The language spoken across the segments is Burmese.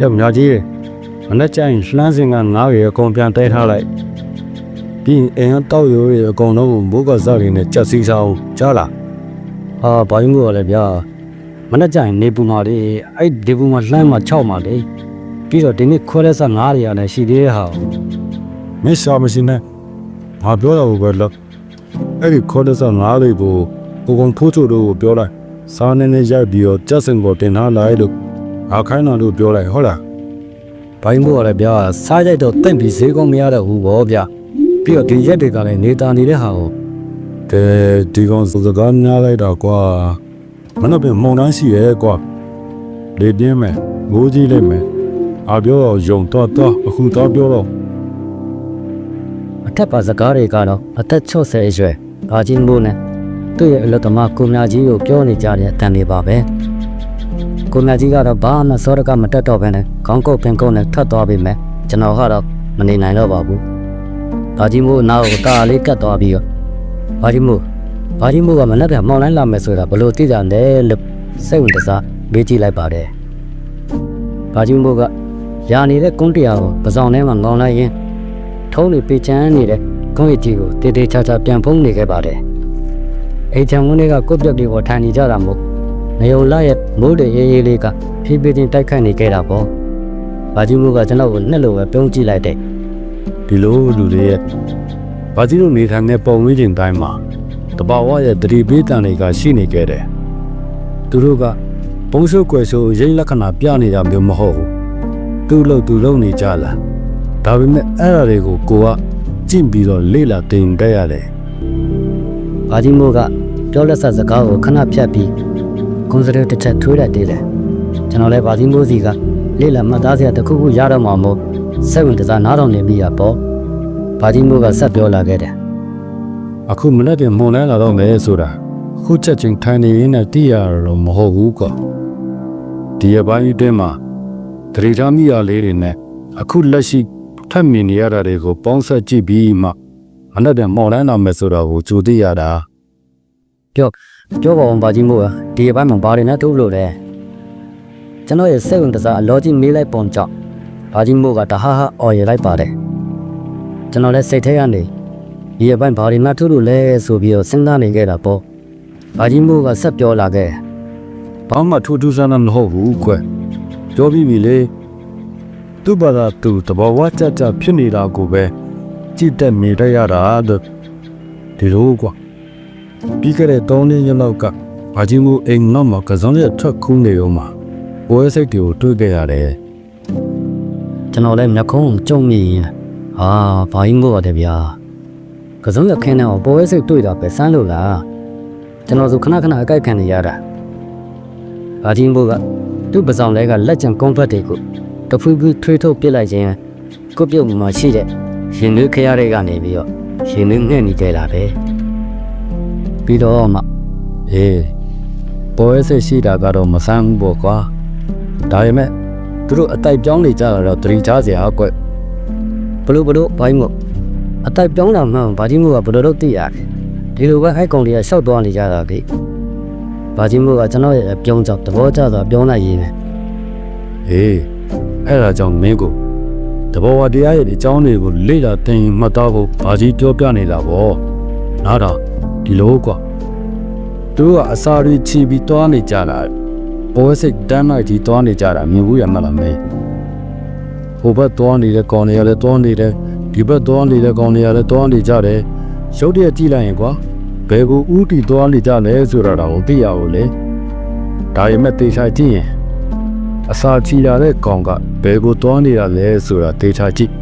ရမြကြီးရေမနေ့ကျရင်လှမ်းစင်ကငါးရေအကုန်ပြန်တဲထားလိုက်ပြီးရင်အိမ်ကတောက်ရိုးရေအကုန်လုံးကိုမိုးကစားရင်းနဲ့ကြက်စီဆောင်ကြားလားဟာဘာလို့မို့ရလဲဗျာမနေ့ကျရင်နေပူမာလေးအဲ့ဒီပူမာလှမ်းမှာ6မှာလေပြီးတော့ဒီနေ့ခွဲလက်ဆက်9တွေကလည်းရှိသေးတဲ့ဟာကိုမင်းရှာမရှိနဲ့ငါပြောတာကိုပဲလို့အဲ့ဒီခေါ်တဲ့ဆငါးလေးကိုကိုကောင်ထိုးချိုတို့ကိုပြောလိုက်စားနေနေရိုက်ပြီးတော့ကြက်စင်ကိုတင်ထားလိုက်လို့ အခိုင်းတော်တို့ပြောလိုက်ဟုတ်လားဘာလို့မို့ရလဲဗျာစားရိုက်တော့တင့်ပြီးဈေးကောင်းမရတော့ဘူးဗောဗျာပြီးတော့ဒီရက်တွေကလည်းနေတာနေတဲ့ဟာကိုကဲဒီကောင်စကားများလိုက်တာကွာမနှက်ပြင်မုံတန်းရှိရဲ့ကွာလေပြင်းမယ်ငိုးကြီးလိုက်မယ်အပြောတော့ယုံတော့တော့အခုတော့ပြောတော့အထက်ပါစကားတွေကတော့အသက်60အရွယ်ဘာချင်းမို့နဲ့သူ့ရဲ့အလုပ်သမားကိုမြကြီးကိုပြောနေကြတဲ့အတန်တွေပါပဲ ကိုမြကြီးကတော့ဘာမှစောရကမတက်တော့ဘဲနဲ့ခေါင်းကုတ်ပင်ကုတ်နဲ့ထွက်သွားပြီမဲ့ကျွန်တော်ကတော့မနေနိုင်တော့ပါဘူးဘာကြီးမို့နောက်ကိုတာလေးကတ်သွားပြီးတော့ဘာကြီးမို့ဘာကြီးမို့ကမနဲ့ပြန်မောင်းလိုက်လာမယ်ဆိုတာဘလို့သိကြတယ်လို့စိတ်ဝင်တစားမေးကြည့်လိုက်ပါတယ်ဘာကြီးမို့ကရာနေတဲ့ကုန်းတရားကိုပစောင်းထဲမှာငောင်းလိုက်ရင်ထုံးနေပေချမ်းနေတဲ့ကုန်းရည်ကြီးကိုတေးသေးချာချာပြန်ဖုံးနေခဲ့ပါတယ်။အိမ်ချံဝန်းတွေကကိုယ့်ပြက်တွေကိုထိုင်နေကြတာမို့ နေုံလာရဲ့မိုးတွေရေးရေးလေးကဖြည်းဖြည်းချင်းတိုက်ခတ်နေခဲ့တာပေါ့။ဘာကြီးမို့ကကျွန်တော်ကိုနှစ်လိုပဲပြုံးကြည့်လိုက်တဲ့ဒီလိုလူတွေရဲ့ဘာကြီးတို့နေထိုင်တဲ့ပုံဝန်းကျင်တိုင်းမှာတဘာဝရဲ့တတိပေးတန်တွေကရှိနေကြတယ်သူတို့ကပုံစုပ်ကွယ်ဆိုရိတ်လက္ခဏာပြနေတာမျိုးမဟုတ်ဘူးသူ့လို့သူလုံနေကြလားဒါပေမဲ့အဲ့အရာတွေကိုကိုကကြင့်ပြီးတော့လေ့လာသင်တတ်ရတယ်။ဘာကြီးမို့ကပြောလက်ဆက်စကားကိုခဏဖြတ်ပြီး ကွန်စရက်တစ်ချက်ထွေးလိုက်သေးတယ်။ကျွန်တော်လည်းဘာကြီးမို့စီကလေးလာမှတ်သားစရာတစ်ခုခုရတော့မှမို့စိတ်ဝင်တစားနားတော်နေပြီရပေါ့။ဘာကြီးမို့ကဆက်ပြောလာခဲ့တယ်။အခုမနေ့ကမွန်လဲလာတော့မယ်ဆိုတာခုချက်ချင်းထိုင်နေရင်းနဲ့တည်ရတော့မဟုတ်ဘူးကွာဒီရပိုင်းအတွင်းမှာတရေချာမိရလေးတွေနဲ့အခုလက်ရှိထပ်မြင်နေရတာတွေကိုပေါင်းဆက်ကြည့်ပြီးမှမနေ့ကမော်လန်းလာမယ်ဆိုတာကိုကြိုသိရတာပြော ပြောပါအောင်ဘာကြီးမို့อ่ะဒီအပိုင်းမှာဘာတွေနဲ့တူလို့လဲကျွန်တော်ရဲ့စိတ်ဝင်တစားအလောကြီးမေးလိုက်ပုံကြောင့်ဘာကြီးမို့ကတဟားဟာအော်ရလိုက်ပါတယ်ကျွန်တော်လည်းစိတ်ထဲကနေဒီအပိုင်းဘာတွေနဲ့တူလို့လဲဆိုပြီးတော့စဉ်းစားနေခဲ့တာပေါ့ဘာကြီးမို့ကဆက်ပြောလာခဲ့ဘာမှထူးထူးဆန်းဆန်းမဟုတ်ဘူးကွပြောပြီးပြီလေသူ့ဘာသာသူတဘောဝကြကြဖြစ်နေတာကိုပဲကြည့်တက်မြင်တတ်ရတာတဲ့ဒီလိုကွာ ပြီးခဲ့တဲ့3နှစ်ရက်လောက်ကဘာကြီးမှုအိမ်နောက်မှာကစုံရက်ထွက်ခူးနေရောမှာပွဲစိတ်တွေကိုတွေ့ခဲ့ရတယ်ကျွန်တော်လည်းမျက်ခုံးကြုံမိရင်ဟာဘာကြီးမို့ပါတယ်ဗျာကစုံရခင်းတဲ့ပေါ်ဝဲစိတ်တွေ့တာပဲစမ်းလို့လားကျွန်တော်ဆိုခဏခဏအကြိုက်ခံနေရတာဘာကြီးမို့ကသူ့ပစောင်လေးကလက်ကျန်ကွန်ဖတ်တွေကိုတဖူးဖူးထွေးထုတ်ပစ်လိုက်ခြင်းကိုပြုတ်မှာရှိတဲ့ရင်နွေးခရတွေကနေပြီးတော့ရင်နွေးငှက်နေကြတာပဲ ပြီးတော့မှအေးပွဲစိတ်ရှိတာကတော့မဆန်းဘူးပေါ့ကွာဒါပေမဲ့သူတို့အတိုက်ပြောင်းနေကြတာတော့တတိချစရာကွဘလို့ဘလို့ဘာကြီးမို့အတိုက်ပြောင်းတာမှန်ဘာကြီးမို့ကဘလို့တော့သိရတယ်ဒီလိုပဲအဲ့ကောင်တွေကရှောက်သွားနေကြတာလေဘာကြီးမို့ကကျွန်တော်ရဲ့အပြုံးကြောင့်သဘောကျစွာပြောင်းလိုက်ရင်းပဲအေးအဲ့ဒါကြောင့်မင်းကိုတဘောဝတရားရဲ့အကြောင်းတွေကိုလေ့လာသင်မှတ်သားဖို့ဘာကြီးပြောပြနေတာပေါ့နားတော့ ဒီလိုကွာသူတို့ကအစာတွေချီပြီးတွားနေကြတာပွဲစိတ်တန်းလိုက်ကြီးတွားနေကြတာမြင်ဘူးရမလားမေးဟိုဘက်သွားနေတဲ့ကောင်တွေကလည်းသွားနေတယ်ဒီဘက်သွားနေတဲ့ကောင်တွေကလည်းသွားနေကြတယ်ရုပ်တရက်ကြည့်လိုက်ရင်ကွာဘယ်ကိုဥတီသွားနေကြလဲဆိုတာတော့သိရအောင်လေဒါပေမဲ့တေချာကြည့်ရင်အစာချီလာတဲ့ကောင်ကဘယ်ကိုသွားနေတာလဲဆိုတာတေချာကြည့်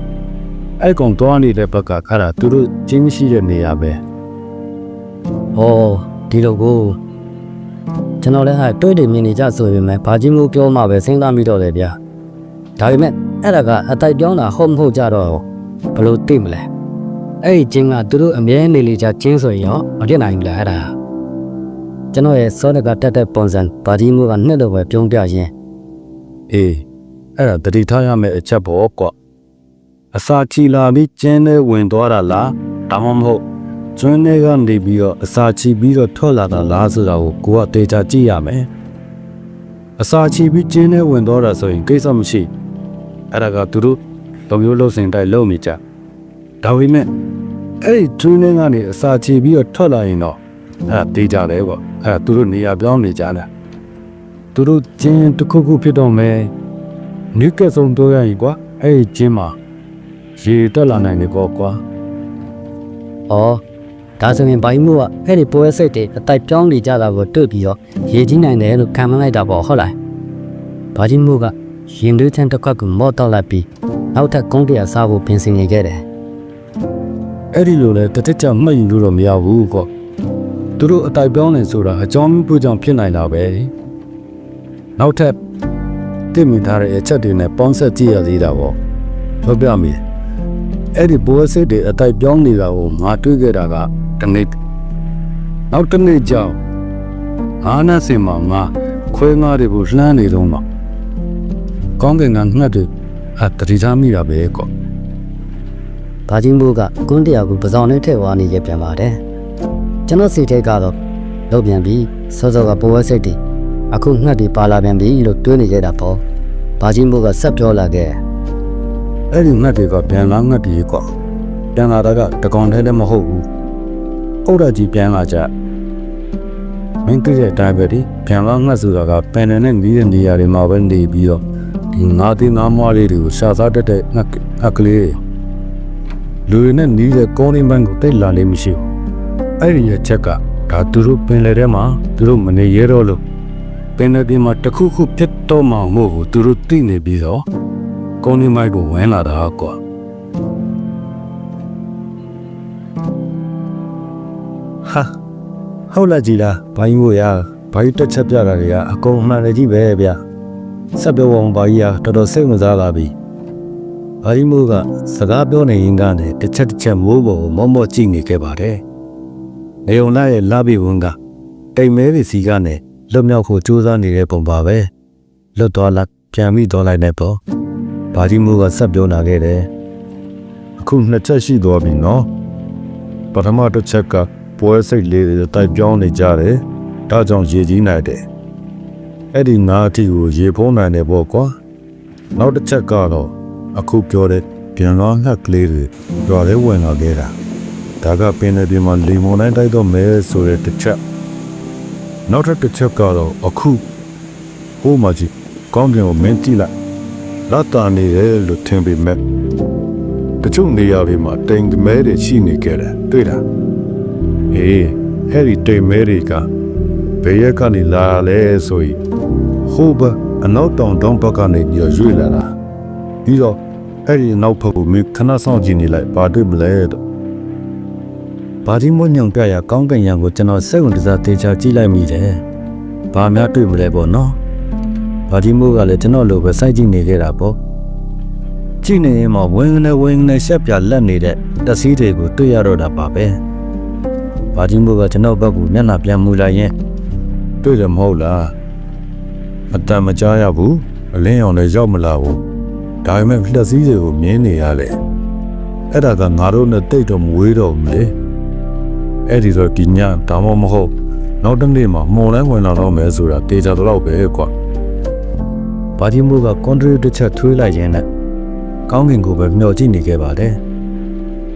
အဲ့ကောင်သွားနေတဲ့ဘက်ကခါတာသူတို့ချင်းရှိတဲ့နေရာပဲ ဟောဒီလိုကိုကျွန်တော်လည်းဟာတွေးတယ်မြင်နေကြဆိုပေမဲ့ဘာကြီးမို့ပြောမှပဲစဉ်းစားမိတော့တယ်ဗျာဒါပေမဲ့အဲ့ဒါကအတိုက်ပြောင်းတာဟုတ်မဟုတ်ကြတော့ဘယ်လို့သိမလဲအဲ့ဒီချင်းကသူတို့အမြဲနေလေကြချင်းဆိုရင်ရောမဖြစ်နိုင်ဘူးလားအဲ့ဒါကျွန်တော်ရဲ့စောဒကတက်တဲ့ပုံစံဘာကြီးမို့ကနှစ်တော့ပဲပြုံးပြရင်းအေးအဲ့ဒါတတိထားရမယ့်အချက်ပေါ့ကွာအစာချီလာပြီးကျင်းနဲ့ဝင်သွားတာလားဒါမှမဟုတ် ကျွန်းထဲကနေပြီးတော့အစာချီပြီးတော့ထွက်လာတာလားဆိုတာကိုကိုကတေချာကြည့်ရမယ်အစာချီပြီးကျင်းနဲ့ဝင်သွားတာဆိုရင်ကိစ္စမရှိအဲ့ဒါကသူတို့လူမျိုးလုံးစင်တိုင်းလုံးမိကြဒါပေမဲ့အဲ့ဒီ training ကနေအစာချေပြီးတော့ထွက်လာရင်တော့အဲ့ဒါတေးကြတယ်ပေါ့အဲ့ဒါသူတို့နေရာပြောင်းနေကြတယ်သူတို့ကျင်းတစ်ခုခုဖြစ်တော့မယ်နိကဆုံးတော့ရရင်ကွာအဲ့ဒီကျင်းမှာရေတက်လာနိုင်တယ်ပေါ့ကွာ။အော် ဒါဆိုရင်ဘိုင်းမို့ကအဲ့ဒီပွဲစိတ်တွေအတိုက်ပြောင်းနေကြတာကိုတွေ့ပြီးတော့ရေကြီးနိုင်တယ်လို့ခံမလိုက်တာပေါ့ဟုတ်လား။ဘာကြီးမို့ကရင်သွေးချမ်းတစ်ခွက်ကိုမော့တောက်လိုက်ပြီးနောက်ထပ်ကုန်းတရားစားဖို့ပြင်ဆင်နေခဲ့တယ်အဲ့ဒီလိုလဲတတိကျမှတ်ယူလို့တော့မရဘူးကွာသူတို့အတိုက်ပြောင်းနေဆိုတာအကြောင်းမျိုးကြောင့်ဖြစ်နိုင်တာပဲနောက်ထပ်တည်မိထားတဲ့အချက်တွေနဲ့ပေါင်းဆက်ကြည့်ရသေးတာပေါ့ပြောပြမယ်အဲ့ဒီဘောစစ်တွေအတိုက်ပြောင်းနေတာကိုငါတွေ့ခဲ့တာက တစ်နေ့နောက်တစ်နေ့ကြောင့်အာနာစင်မှာငါခွဲငါတွေကိုလှမ်းနေတော့မှာကောင်းကင်ကငှက်တွေအတတိထားမိတာပဲကွာ။ဘာကြီးမို့ကကုန်းတရားကိုပဇောင်နဲ့ထည့်သွားနေရပြန်ပါတယ်။ကျွန်တော်စီထိတ်ကတော့လုတ်ပြန်ပြီးစောစောကပွဲစိတ်တွေအခုငှက်တွေပါလာပြန်ပြီလို့တွေးနေကြတာပေါ့။ဘာကြီးမို့ကဆက်ပြောလာခဲ့အဲ့ဒီငှက်တွေကပြန်လာငှက်တွေကွာပြန်လာတာကတကောင်တည်းလည်းမဟုတ်ဘူး အုတ်ရကြီးပြန်လာကြမင်းတွေ့တဲ့အတိုင်းပဲဒီပြန်လာငှက်ဆိုတာကပန်နယ်နဲ့နီးတဲ့နေရာတွေမှာပဲနေပြီးတော့ဒီငါးသေးငါးမွားလေးတွေကိုရှာစားတတ်တဲ့ငှက်ငှက်ကလေးလူတွေနဲ့နီးတဲ့ကောင်းရင်းပန်းကိုတိတ်လာလေးမရှိဘူးအဲ့ဒီရဲ့ချက်ကဒါသူတို့ပင်လယ်ထဲမှာသူတို့မနေရတော့လို့ပင်လယ်ပြင်မှာတစ်ခုခုဖြစ်တော့မှမို့ကိုသူတို့သိနေပြီးတော့ကောင်းနေမိုက်ကိုဝင်လာတာကွာ ဟာဟုတ်လားကြည်လားဘာကြီးမို့ရဘာကြီးတက်ချက်ပြတာတွေကအကုန်မှန်တယ်ကြီးပဲဗျဆက်ပြောအောင်ဘာကြီးကတော်တော်စိတ်ဝင်စားလာပြီဘာကြီးမို့ကစကားပြောနေရင်ကနေတစ်ချက်တစ်ချက်မိုးပေါ်ကိုမောမောကြည့်နေခဲ့ပါတယ်နေုံလာရဲ့လာပြီဝင်ကတိမ်မဲတွေစီကနေလွတ်မြောက်ဖို့ကြိုးစားနေတဲ့ပုံပါပဲလွတ်သွားလားပြန်ပြီးသွားလိုက်တဲ့ပေါ့ဘာကြီးမိုးကဆက်ပြောလာခဲ့တယ်အခုနှစ်ချက်ရှိသွားပြီနော်ပထမတစ်ချက်က ပွဲစိတ်လေးတွေတိုက်ပြောင်းနေကြတယ်ဒါကြောင့်ရေကြီးနိုင်တယ်အဲ့ဒီငါးအထီကိုရေဖုံးနိုင်တယ်ပေါ့ကွာနောက်တစ်ချက်ကတော့အခုပြောတဲ့ပြန်လောင်းငှက်ကလေးတွေကြွားလေးဝင်လာခဲ့တာဒါကပင်လယ်ပြင်မှာလီမွန်တိုင်းတိုက်တော့မဲဆိုတဲ့တစ်ချက်နောက်ထပ်တစ်ချက်ကတော့အခုဟိုးမကြီးကောင်းကင်ကိုမင်းကြည့်လိုက်လာတာနေတယ်လို့ထင်ပေမဲ့တချို့နေရာတွေမှာတိမ်မဲတွေရှိနေကြတယ်တွေ့လား ဟေးအဲ့ဒီတိမ်မဲတွေကဘယ်ရက်ကနေလာလဲဆိုရင်ဟိုဘအနောက်တောင်တောင်ဘက်ကနေပြီးတော့ရွေ့လာတာပြီးတော့အဲ့ဒီနောက်ဘက်ကိုမင်းခဏဆောင်ကြည့်နေလိုက်ဘာတွေ့မလဲတော့ဘာကြီးမိုးညုံပြရကောင်းကင်ရံကိုကျွန်တော်စိတ်ဝင်စားတေချာကြည့်လိုက်မိတယ်ဘာများတွေ့မလဲပေါ့နော်ဘာကြီးမိုးကလည်းကျွန်တော်လိုပဲစိုက်ကြည့်နေခဲ့တာပေါ့ကြည့်နေရင်မှဝင်းနဲ့ဝင်းနဲ့ရှက်ပြလက်နေတဲ့တက်စီးတွေကိုတွေ့ရတော့တာပါပဲ ဘာကြီးမိုးကကျွန်တော်ဘက်ကိုမျက်နှာပြန်မူလိုက်ရင်တွေ့တယ်မဟုတ်လားအတန်မကြားရဘူးအလင်းရောင်လည်းရောက်မလာဘူးဒါပေမဲ့လက်စည်းတွေကိုမြင်နေရလေအဲ့ဒါကငါတို့နဲ့တိတ်တော့မဝေးတော့ဘူးလေအဲ့ဒီတော့ဒီညဒါမှမဟုတ်နောက်တစ်နေ့မှာမှုန်တိုင်းဝင်လာတော့မယ်ဆိုတာတေချာတော့ပဲကွာဘာကြီးမိုးကကွန်ထရီတစ်ချက်ထွေးလိုက်ရင်နဲ့ကောင်းကင်ကိုပဲမျှော်ကြည့်နေခဲ့ပါတယ်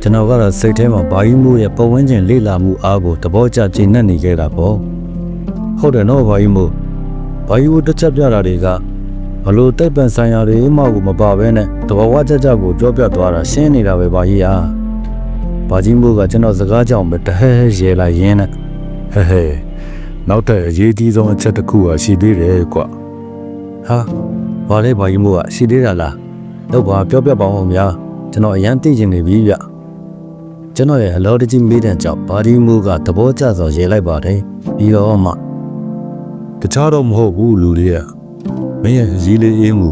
ကျွန်တော်ကတော့စိတ်ထဲမှာဘာကြီးမိုးရဲ့ပဝန်းကျင်လေ့လာမှုအားကိုသဘောကျကျေနပ်နေခဲ့တာပေါ့ဟုတ်တယ်နော်ဘာကြီးမိုးဘာကြီးမိုးတစ်ချက်ပြတာတွေကဘလို့တိတ်ပန်ဆိုင်ရာတွေမှကိုမပါဘဲနဲ့တဘာဝကြကြကိုကြောပြသွားတာရှင်းနေတာပဲဘာကြီးဟာဘာကြီးမိုးကကျွန်တော်စကားကြောင့်ပဲတဟဲရဲလိုက်ရင်းနဲ့ဟဲဟဲနောက်ထပ်အရေးကြီးဆုံးအချက်တစ်ခုကရှိသေးတယ်ကွာဟာဘာလဲဘာကြီးမို့ကရှိသေးတာလားတော့ဘာပြောပြပါအောင်ဗျာကျွန်တော်အရန်သိချင်နေပြီဗျ ကျွန်တော်ရဲ့အလောတကြီးမေးတဲ့ကြောင့်ဘာဒီမို့ကသဘောကျစွာရေးလိုက်ပါတယ်ပြီးတော့မှတခြားတော့မဟုတ်ဘူးလူတွေကမင်းရဲ့ရေးလေးအေးမှု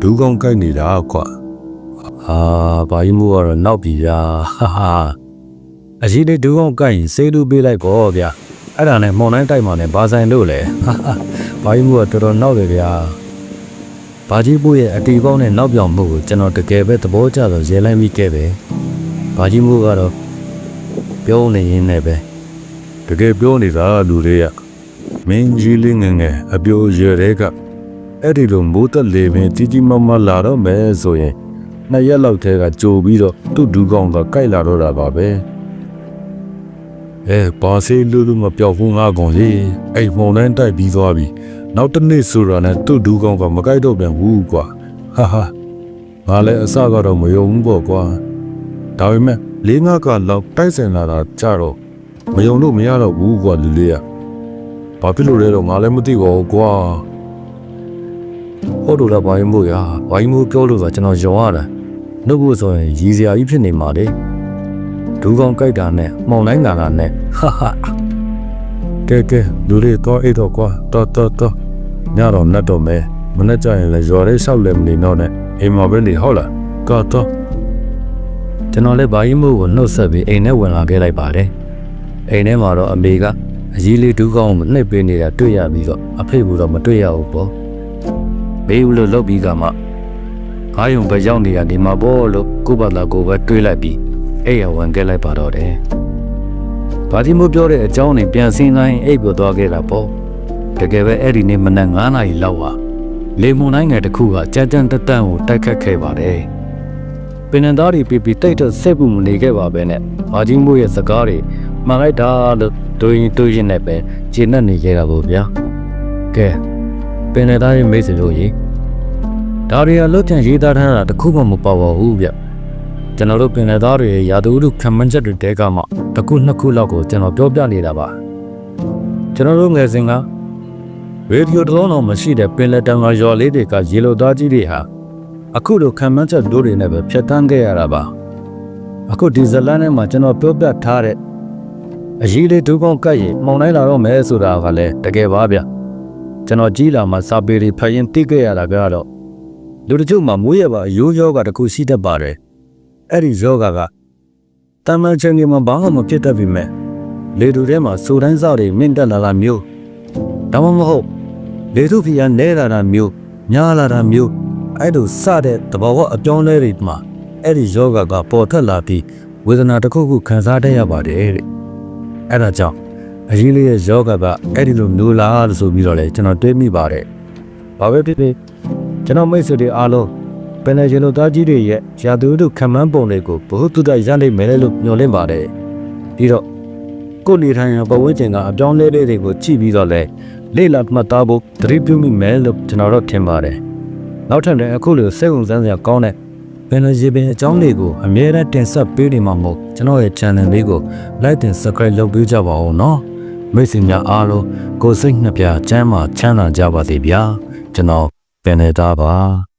ဒူးကောင်းကိုက်နေတာကွာဟာဘာကြီးမို့ကတော့နောက်ပြီဗျာဟာဟာအကြီးလေးဒူးအောင်ကိုက်ရင်စေးလူပေးလိုက်ပေါ့ဗျာအဲ့ဒါနဲ့မွန်တိုင်းတိုက်မှနဲ့ဘာဆိုင်လို့လဲဟာဟာဘာကြီးမို့ကတော်တော်နောက်တယ်ဗျာဘာကြီးမို့ရဲ့အတီပေါင်းနဲ့နောက်ပြောင်မှုကိုကျွန်တော်တကယ်ပဲသဘောကျစွာရေးလိုက်မိခဲ့ပဲ ဘာကြီးမို့ကတော့ပြောနေရင်းနဲ့ပဲတကယ်ပြောနေတာလူတွေကမင်းကြီးလေးငယ်ငယ်အပြိုရွယ်တဲ့ကအဲ့ဒီလိုမိုးသက်လေပင်ကြီးကြီးမားမားလာတော့မယ်ဆိုရင်နှစ်ရက်လောက်တည်းကကြိုပြီးတော့သူ့ဒူးကောင်ကကြိုက်လာတော့တာပါပဲအဲပါစေလူလူမပြောက်ဘူးငါကောင်ကြီးအဲ့မုံတိုင်းတိုက်ပြီးသွားပြီနောက်တစ်နေ့ဆိုတော့နဲ့သူ့ဒူးကောင်ကမကြိုက်တော့ပြန်ဘူးကွာဟာဟာငါလည်းအစကတော့မယုံဘူးပေါ့ကွာ ဒါပေမဲ့လေးငါးကလောက်တိုက်စင်လာတာကြတော့မယုံလို့မရတော့ဘူးကွာလူလေးကဘာဖြစ်လို့လဲတော့ငါလည်းမသိပါဘူးကွာဟုတ်လို့လားဘာရင်မို့ရဘာရင်မို့ပြောလို့ဆိုကျွန်တော်ယုံရတာနှုတ်ဖို့ဆိုရင်ရည်စရာကြီးဖြစ်နေမှာလေဒူးကောင်ကြိုက်တာနဲ့မှောင်တိုင်းလာတာနဲ့ဟာဟာကဲကဲလူလေးတော့အိတ်တော့ကွာတော်တော်တော်ညတော့နတ်တော့မဲမနေ့ကျရင်လည်းရော်လေးဆောက်လည်းမနေတော့နဲ့အိမ်မှာပဲနေဟုတ်လားကတော့ ကျွန်တော်လည်းဘာရင်မို့ကိုနှုတ်ဆက်ပြီးအိမ်ထဲဝင်လာခဲ့လိုက်ပါတယ်အိမ်ထဲမှာတော့အမေကအကြီးလေးဒူးကောင်ကိုနှိပ်ပေးနေတာတွေ့ရပြီးတော့အဖေကတော့မတွေ့ရဘူးပေါ့ဘေးဦးလို့လုပ်ပြီးကမှကားယုံပဲရောက်နေရဒီမှာပေါ့လို့ကိုယ့်ဘာသာကိုယ်ပဲတွေးလိုက်ပြီးအဲ့ရဝင်ခဲ့လိုက်ပါတော့တယ်ဘာဒီမို့ပြောတဲ့အကြောင်းနဲ့ပြန်စင်းတိုင်းအိပ်ပျော်သွားခဲ့တာပေါ့တကယ်ပဲအဲ့ဒီနေ့မနက်9နာရီလောက်ဟာလေမွန်တိုင်းငယ်တစ်ခုကကြမ်းကြမ်းတက်တက်ကိုတိုက်ခတ်ခဲ့ပါတယ် ပင်နသားတွေပြပြတိတ်တော့စိတ်ပူမနေခဲ့ပါပဲနဲ့ဘာကြီးမို့ရဲ့စကားတွေမှန်လိုက်တာလို့တွေးရင်တွေးရင်လည်းပဲခြေနဲ့နေခဲ့တာပေါ့ဗျာကဲပင်နသားရဲ့မိတ်ဆွေတို့ရေဒါရီယာလွတ်ချန်ရေးသားထားတာတခုမှမပေါ့ပါဘူးဗျကျွန်တော်တို့ပင်လယ်သားတွေရဲ့ရာသီဥတုခံမှန်းချက်တွေတဲကမှတစ်ခုနှစ်ခုလောက်ကိုကျွန်တော်ပြောပြနေတာပါကျွန်တော်တို့ငယ်စဉ်ကရေဒီယိုတစ်လုံးတော့မရှိတဲ့ပင်လယ်တံငါရွာလေးတွေကရေလိုသားကြီးတွေဟာ အခုလိုခံမှန်းချက်တို့တွေနဲ့ပဲဖြတ်တန်းခဲ့ရတာပါအခုဒီဇလန်ထဲမှာကျွန်တော်ပြောပြထားတဲ့အရေးလေးဒုကောင်းကတ်ရင်မှောင်တိုင်းလာတော့မယ်ဆိုတာကလည်းတကယ်ပါဗျကျွန်တော်ကြီးလာမှစာပေတွေဖတ်ရင်သိခဲ့ရတာကတော့လူတချို့မှာမိုးရပါရိုးရောဂါတစ်ခုရှိတတ်ပါတယ်အဲ့ဒီယောဂါကတမန်ချင်းတွေမှာဘာမှမဖြစ်တတ်ပြီမဲ့လေတူထဲမှာစူတိုင်းစောက်တွေမြင့်တက်လာတာမျိုးဒါမှမဟုတ်လေတူဖီယာနဲလာတာမျိုးညားလာတာမျိုး အဲ့လိုစတဲ့တဘောကအပြောင်းလဲတွေမှာအဲ့ဒီယောဂါကပေါ်ထွက်လာပြီးဝေဒနာတစ်ခုခုခံစားတတ်ရပါတယ်တဲ့အဲ့ဒါကြောင့်အရေးလေးရဲ့ယောဂါကအဲ့ဒီလိုမျိုးလားလို့ဆိုပြီးတော့လေကျွန်တော်တွေးမိပါတယ်ဘာပဲဖြစ်ဖြစ်ကျွန်တော်မိတ်ဆွေတွေအားလုံးပင်လယ်ရေလိုသားကြီးတွေရဲ့ရာသီဥတုခံမှန်းပုံတွေကိုဘ ഹു တုဒရနိုင်မယ်လို့မျှော်လင့်ပါတယ်ပြီးတော့ကိုယ်နေထိုင်ရာပတ်ဝန်းကျင်ကအပြောင်းလဲလေးတွေကိုကြည့်ပြီးတော့လဲလေ့လာမှတ်သားဖို့သတိပြုမိမယ်လို့ကျွန်တော်တို့ထင်ပါတယ် နောက်ထပ်လည်းအခုလိုစိတ်ဝင်စားစရာကောင်းတဲ့ပင်လယ်ရေပင်အကြောင်းတွေကိုအမြဲတမ်းတင်ဆက်ပေးနေမှာမို့ကျွန်တော်ရဲ့ channel လေးကို like တင် subscribe လုပ်ပေးကြပါဦးနော်မိတ်ဆွေများအားလုံးကိုယ်စိတ်နှစ်ပြချမ်းသာချမ်းသာကြပါစေဗျာကျွန်တော်ပင်နေတာပါ